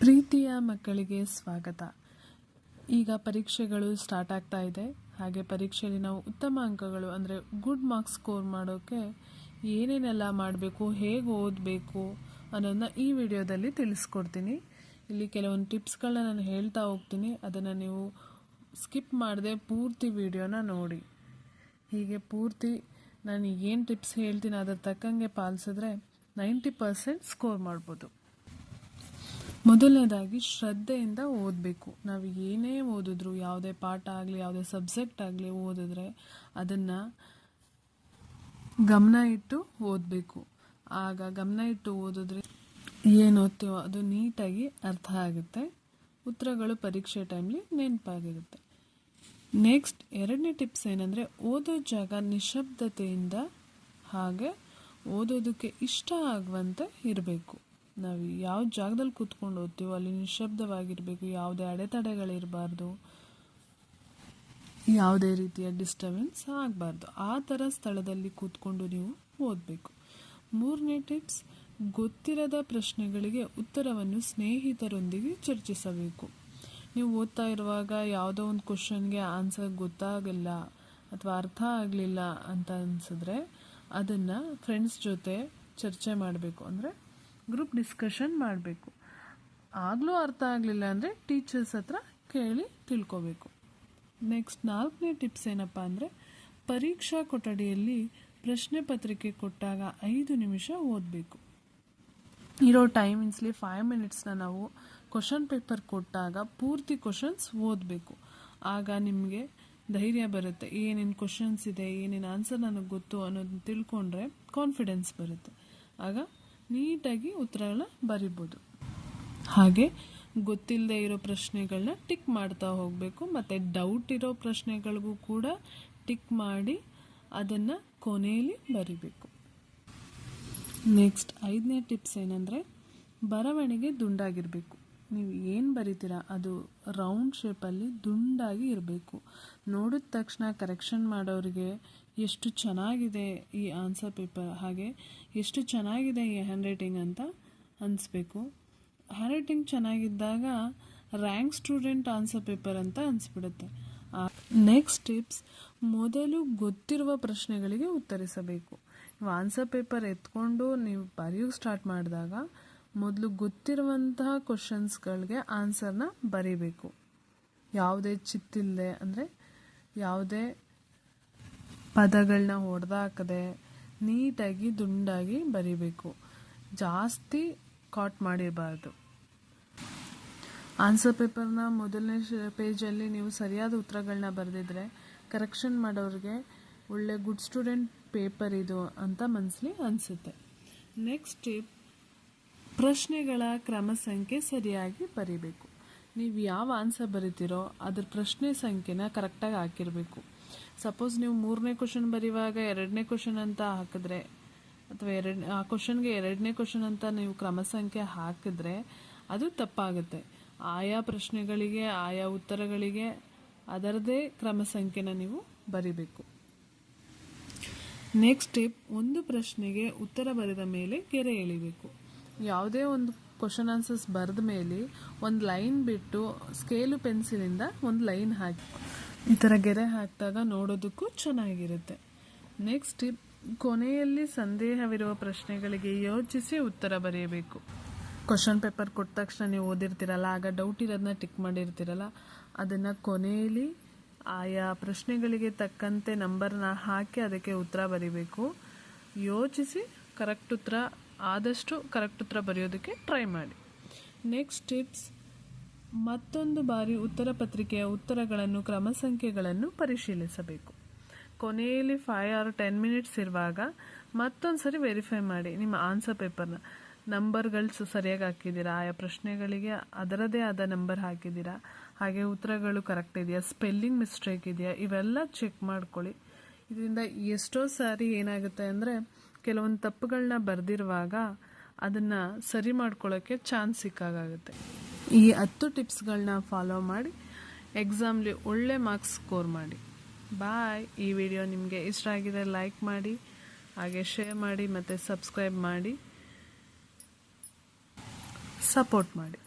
ಪ್ರೀತಿಯ ಮಕ್ಕಳಿಗೆ ಸ್ವಾಗತ. ಈಗ ಪರೀಕ್ಷೆಗಳು ಸ್ಟಾರ್ಟ್ ಆಗ್ತಾ ಇದೆ. ಹಾಗೆ ಪರೀಕ್ಷೆಯಲ್ಲಿ ನಾವು ಉತ್ತಮ ಅಂಕಗಳು ಅಂದರೆ ಗುಡ್ ಮಾರ್ಕ್ಸ್ ಸ್ಕೋರ್ ಮಾಡೋಕ್ಕೆ ಏನೇನೆಲ್ಲ ಮಾಡಬೇಕು, ಹೇಗೆ ಓದಬೇಕು ಅನ್ನೋದನ್ನ ಈ ವಿಡಿಯೋದಲ್ಲಿ ತಿಳಿಸ್ಕೊಡ್ತೀನಿ. ಇಲ್ಲಿ ಕೆಲವೊಂದು ಟಿಪ್ಸ್ಗಳನ್ನ ನಾನು ಹೇಳ್ತಾ ಹೋಗ್ತೀನಿ. ಅದನ್ನು ನೀವು ಸ್ಕಿಪ್ ಮಾಡದೆ ಪೂರ್ತಿ ವಿಡಿಯೋನ ನೋಡಿ. ಹೀಗೆ ಪೂರ್ತಿ ನಾನು ಏನು ಟಿಪ್ಸ್ ಹೇಳ್ತೀನಿ ಅದರ ತಕ್ಕಂಗೆ ಪಾಲಿಸಿದ್ರೆ ನೈಂಟಿ ಪರ್ಸೆಂಟ್ ಸ್ಕೋರ್ ಮಾಡ್ಬೋದು. ಮೊದಲನೇದಾಗಿ ಶ್ರದ್ಧೆಯಿಂದ ಓದಬೇಕು. ನಾವು ಏನೇ ಓದಿದ್ರು, ಯಾವುದೇ ಪಾಠ ಆಗಲಿ, ಯಾವುದೇ ಸಬ್ಜೆಕ್ಟ್ ಆಗಲಿ ಓದಿದ್ರೆ ಅದನ್ನು ಗಮನ ಇಟ್ಟು ಓದಬೇಕು. ಆಗ ಗಮನ ಇಟ್ಟು ಓದಿದ್ರೆ ಏನು ಓದ್ತೀವೋ ಅದು ನೀಟಾಗಿ ಅರ್ಥ ಆಗುತ್ತೆ. ಉತ್ತರಗಳು ಪರೀಕ್ಷೆ ಟೈಮ್ಲಿ ನೆನಪಾಗಿರುತ್ತೆ. ನೆಕ್ಸ್ಟ್ ಎರಡನೇ ಟಿಪ್ಸ್ ಏನಂದರೆ, ಓದೋ ಜಾಗ ನಿಶಬ್ದತೆಯಿಂದ ಹಾಗೆ ಓದೋದಕ್ಕೆ ಇಷ್ಟ ಆಗುವಂತೆ ಇರಬೇಕು. ನಾವು ಯಾವ ಜಾಗದಲ್ಲಿ ಕೂತ್ಕೊಂಡು ಓದ್ತೀವೋ ಅಲ್ಲಿ ನಿಶಬ್ದವಾಗಿರಬೇಕು ಯಾವುದೇ ಅಡೆತಡೆಗಳಿರಬಾರ್ದು, ಯಾವುದೇ ರೀತಿಯ ಡಿಸ್ಟರ್ಬೆನ್ಸ್ ಆಗಬಾರ್ದು. ಆ ಥರ ಸ್ಥಳದಲ್ಲಿ ಕೂತ್ಕೊಂಡು ನೀವು ಓದಬೇಕು. ಮೂರನೇ ಟಿಪ್ಸ್ ಗೊತ್ತಿರದ ಪ್ರಶ್ನೆಗಳಿಗೆ ಉತ್ತರವನ್ನು ಸ್ನೇಹಿತರೊಂದಿಗೆ ಚರ್ಚಿಸಬೇಕು. ನೀವು ಓದ್ತಾ ಇರುವಾಗ ಯಾವುದೋ ಒಂದು ಕ್ವಶನ್ಗೆ ಆನ್ಸರ್ ಗೊತ್ತಾಗಲ್ಲ ಅಥವಾ ಅರ್ಥ ಆಗಲಿಲ್ಲ ಅಂತ ಅನಿಸಿದ್ರೆ ಅದನ್ನು ಫ್ರೆಂಡ್ಸ್ ಜೊತೆ ಚರ್ಚೆ ಮಾಡಬೇಕು. ಅಂದರೆ ಗ್ರೂಪ್ ಡಿಸ್ಕಷನ್ ಮಾಡಬೇಕು. ಆಗಲೂ ಅರ್ಥ ಆಗಲಿಲ್ಲ ಅಂದರೆ ಟೀಚರ್ಸ್ ಹತ್ರ ಕೇಳಿ ತಿಳ್ಕೋಬೇಕು. ನೆಕ್ಸ್ಟ್ ನಾಲ್ಕನೇ ಟಿಪ್ಸ್ ಏನಪ್ಪ ಅಂದರೆ ಪರೀಕ್ಷಾ ಕೊಠಡಿಯಲ್ಲಿ ಪ್ರಶ್ನೆ ಪತ್ರಿಕೆ ಕೊಟ್ಟಾಗ ಐದು ನಿಮಿಷ ಓದಬೇಕು. ಇರೋ ಟೈಮಿಂಗ್ಸ್ಲಿ ಫೈವ್ ಮಿನಿಟ್ಸ್ನ ನಾವು ಕ್ವಶನ್ ಪೇಪರ್ ಕೊಟ್ಟಾಗ ಪೂರ್ತಿ ಕ್ವಶನ್ಸ್ ಓದಬೇಕು. ಆಗ ನಿಮಗೆ ಧೈರ್ಯ ಬರುತ್ತೆ. ಏನೇನು ಕ್ವಶನ್ಸ್ ಇದೆ, ಏನೇನು ಆನ್ಸರ್ ನನಗೆ ಗೊತ್ತು ಅನ್ನೋದನ್ನ ತಿಳ್ಕೊಂಡ್ರೆ ಕಾನ್ಫಿಡೆನ್ಸ್ ಬರುತ್ತೆ. ಆಗ ನೀಟಾಗಿ ಉತ್ತರಗಳನ್ನ ಬರಿಬೋದು. ಹಾಗೆ ಗೊತ್ತಿಲ್ಲದೆ ಇರೋ ಪ್ರಶ್ನೆಗಳನ್ನ ಟಿಕ್ ಮಾಡ್ತಾ ಹೋಗಬೇಕು. ಮತ್ತು ಡೌಟ್ ಇರೋ ಪ್ರಶ್ನೆಗಳಿಗೂ ಕೂಡ ಟಿಕ್ ಮಾಡಿ ಅದನ್ನು ಕೊನೆಯಲ್ಲಿ ಬರಿಬೇಕು. ನೆಕ್ಸ್ಟ್ ಐದನೇ ಟಿಪ್ಸ್ ಏನಂದರೆ ಬರವಣಿಗೆ ದುಂಡಾಗಿರಬೇಕು. ನೀವು ಏನು ಬರಿತೀರಾ? ಅದು ರೌಂಡ್ ಶೇಪಲ್ಲಿ ದುಂಡಾಗಿ ಇರಬೇಕು. ನೋಡಿದ ತಕ್ಷಣ ಕರೆಕ್ಷನ್ ಮಾಡೋರಿಗೆ ಎಷ್ಟು ಚೆನ್ನಾಗಿದೆ ಈ ಆನ್ಸರ್ ಪೇಪರ್ ಹಾಗೆ, ಎಷ್ಟು ಚೆನ್ನಾಗಿದೆ ಈ ಹ್ಯಾಂಡ್ ರೈಟಿಂಗ್ ಅಂತ ಅನಿಸ್ಬೇಕು. ಹ್ಯಾಂಡ್ ರೈಟಿಂಗ್ ಚೆನ್ನಾಗಿದ್ದಾಗ ರ್ಯಾಂಕ್ ಸ್ಟೂಡೆಂಟ್ ಆನ್ಸರ್ ಪೇಪರ್ ಅಂತ ಅನಿಸ್ಬಿಡುತ್ತೆ. ನೆಕ್ಸ್ಟ್ ಟಿಪ್ಸ್ ಮೊದಲು ಗೊತ್ತಿರುವ ಪ್ರಶ್ನೆಗಳಿಗೆ ಉತ್ತರಿಸಬೇಕು. ನೀವು ಆನ್ಸರ್ ಪೇಪರ್ ಎತ್ಕೊಂಡು ನೀವು ಬರೆಯೋಕ್ಕೆ ಸ್ಟಾರ್ಟ್ ಮಾಡಿದಾಗ ಮೊದಲು ಗೊತ್ತಿರುವಂತಹ ಕ್ವಶನ್ಸ್ಗಳಿಗೆ ಆನ್ಸರ್ನ ಬರೀಬೇಕು. ಯಾವುದೇ ಚಿತ್ತಿಲ್ಲದೆ ಅಂದರೆ ಯಾವುದೇ ಪದಗಳನ್ನ ಹೊಡೆದಾಕದೆ ನೀಟಾಗಿ ದುಂಡಾಗಿ ಬರಿಬೇಕು. ಜಾಸ್ತಿ ಕಾಟ್ ಮಾಡಿರಬಾರ್ದು. ಆನ್ಸರ್ ಪೇಪರ್ನ ಮೊದಲನೇ ಪೇಜಲ್ಲಿ ನೀವು ಸರಿಯಾದ ಉತ್ತರಗಳನ್ನ ಬರೆದಿದ್ರೆ ಕರೆಕ್ಷನ್ ಮಾಡೋರಿಗೆ ಒಳ್ಳೆ ಗುಡ್ ಸ್ಟೂಡೆಂಟ್ ಪೇಪರ್ ಇದು ಅಂತ ಮನಸ್ಲಿ ಅನಿಸುತ್ತೆ. ನೆಕ್ಸ್ಟ್ ಟಿಪ್ ಪ್ರಶ್ನೆಗಳ ಕ್ರಮ ಸಂಖ್ಯೆ ಸರಿಯಾಗಿ ಬರೀಬೇಕು. ನೀವು ಯಾವ ಆನ್ಸರ್ ಬರಿತೀರೋ ಅದ್ರ ಪ್ರಶ್ನೆ ಸಂಖ್ಯೆನ ಕರೆಕ್ಟಾಗಿ ಹಾಕಿರಬೇಕು. ಸಪೋಸ್ ನೀವು ಮೂರನೇ ಕ್ವಶನ್ ಬರೆಯುವಾಗ ಎರಡನೇ ಕ್ವಶನ್ ಅಂತ ಹಾಕಿದ್ರೆ, ಅಥವಾ ಎರಡು, ಆ ಕ್ವಶನ್ಗೆ ಎರಡನೇ ಕ್ವಶನ್ ಅಂತ ನೀವು ಕ್ರಮ ಸಂಖ್ಯೆ ಹಾಕಿದ್ರೆ ಅದು ತಪ್ಪಾಗುತ್ತೆ. ಆಯಾ ಪ್ರಶ್ನೆಗಳಿಗೆ, ಆಯಾ ಉತ್ತರಗಳಿಗೆ ಅದರದೇ ಕ್ರಮ ಸಂಖ್ಯೆನ ನೀವು ಬರಿಬೇಕು. ನೆಕ್ಸ್ಟ್ ಸ್ಟೆಪ್ ಒಂದು ಪ್ರಶ್ನೆಗೆ ಉತ್ತರ ಬರೆದ ಮೇಲೆ ಗೆರೆ ಎಳಿಬೇಕು. ಯಾವುದೇ ಒಂದು ಕ್ವಶನ್ ಆನ್ಸರ್ಸ್ ಬರೆದ ಮೇಲೆ ಒಂದು ಲೈನ್ ಬಿಟ್ಟು ಸ್ಕೇಲು ಪೆನ್ಸಿಲಿಂದ ಒಂದು ಲೈನ್ ಹಾಕಿ. ಈ ಥರ ಗೆರೆ ಹಾಕಿದಾಗ ನೋಡೋದಕ್ಕೂ ಚೆನ್ನಾಗಿರುತ್ತೆ. ನೆಕ್ಸ್ಟ್ ಕೊನೆಯಲ್ಲಿ ಸಂದೇಹವಿರುವ ಪ್ರಶ್ನೆಗಳಿಗೆ ಯೋಚಿಸಿ ಉತ್ತರ ಬರೆಯಬೇಕು. ಕ್ವಶನ್ ಪೇಪರ್ ಕೊಟ್ಟ ತಕ್ಷಣ ನೀವು ಓದಿರ್ತೀರಲ್ಲ, ಆಗ ಡೌಟ್ ಇರೋದನ್ನ ಟಿಕ್ ಮಾಡಿರ್ತೀರಲ್ಲ, ಅದನ್ನು ಕೊನೆಯಲ್ಲಿ ಆಯಾ ಪ್ರಶ್ನೆಗಳಿಗೆ ತಕ್ಕಂತೆ ನಂಬರ್ನ ಹಾಕಿ ಅದಕ್ಕೆ ಉತ್ತರ ಬರೀಬೇಕು. ಯೋಚಿಸಿ ಕರೆಕ್ಟ್ ಉತ್ತರ, ಆದಷ್ಟು ಕರೆಕ್ಟ್ ಉತ್ತರ ಬರೆಯೋದಕ್ಕೆ ಟ್ರೈ ಮಾಡಿ. ನೆಕ್ಸ್ಟ್ ಟಿಪ್ಸ್ ಮತ್ತೊಂದು ಬಾರಿ ಉತ್ತರ ಪತ್ರಿಕೆಯ ಉತ್ತರಗಳನ್ನು, ಕ್ರಮ ಸಂಖ್ಯೆಗಳನ್ನು ಪರಿಶೀಲಿಸಬೇಕು. ಕೊನೆಯಲ್ಲಿ ಫೈವ್ ಆರ್ ಟೆನ್ ಮಿನಿಟ್ಸ್ ಇರುವಾಗ ಮತ್ತೊಂದು ಸರಿ ವೆರಿಫೈ ಮಾಡಿ. ನಿಮ್ಮ ಆನ್ಸರ್ ಪೇಪರ್ನ ನಂಬರ್ಗಳು ಸರಿಯಾಗಿ ಹಾಕಿದ್ದೀರಾ? ಆಯಾ ಪ್ರಶ್ನೆಗಳಿಗೆ ಅದರದೇ ಆದ ನಂಬರ್ ಹಾಕಿದ್ದೀರಾ? ಹಾಗೆ ಉತ್ತರಗಳು ಕರೆಕ್ಟ್ ಇದೆಯಾ? ಸ್ಪೆಲ್ಲಿಂಗ್ ಮಿಸ್ಟೇಕ್ ಇದೆಯಾ? ಇವೆಲ್ಲ ಚೆಕ್ ಮಾಡ್ಕೊಳ್ಳಿ. ಇದರಿಂದ ಎಷ್ಟೋ ಸಾರಿ ಏನಾಗುತ್ತೆ ಅಂದರೆ ಕೆಲವೊಂದು ತಪ್ಪುಗಳನ್ನ ಬರೆದಿರುವಾಗ ಅದನ್ನು ಸರಿ ಮಾಡ್ಕೊಳ್ಳೋಕ್ಕೆ ಚಾನ್ಸ್ ಸಿಕ್ಕಾಗುತ್ತೆ ಈ ಹತ್ತು ಟಿಪ್ಸ್ಗಳನ್ನ ಫಾಲೋ ಮಾಡಿ ಎಕ್ಸಾಮ್ಲಿ ಒಳ್ಳೆ ಮಾರ್ಕ್ಸ್ ಸ್ಕೋರ್ ಮಾಡಿ. ಬಾಯ್. ಈ ವಿಡಿಯೋ ನಿಮಗೆ ಇಷ್ಟ ಆಗಿದೆ ಲೈಕ್ ಮಾಡಿ, ಹಾಗೆ ಶೇರ್ ಮಾಡಿ, ಮತ್ತು ಸಬ್ಸ್ಕ್ರೈಬ್ ಮಾಡಿ, ಸಪೋರ್ಟ್ ಮಾಡಿ.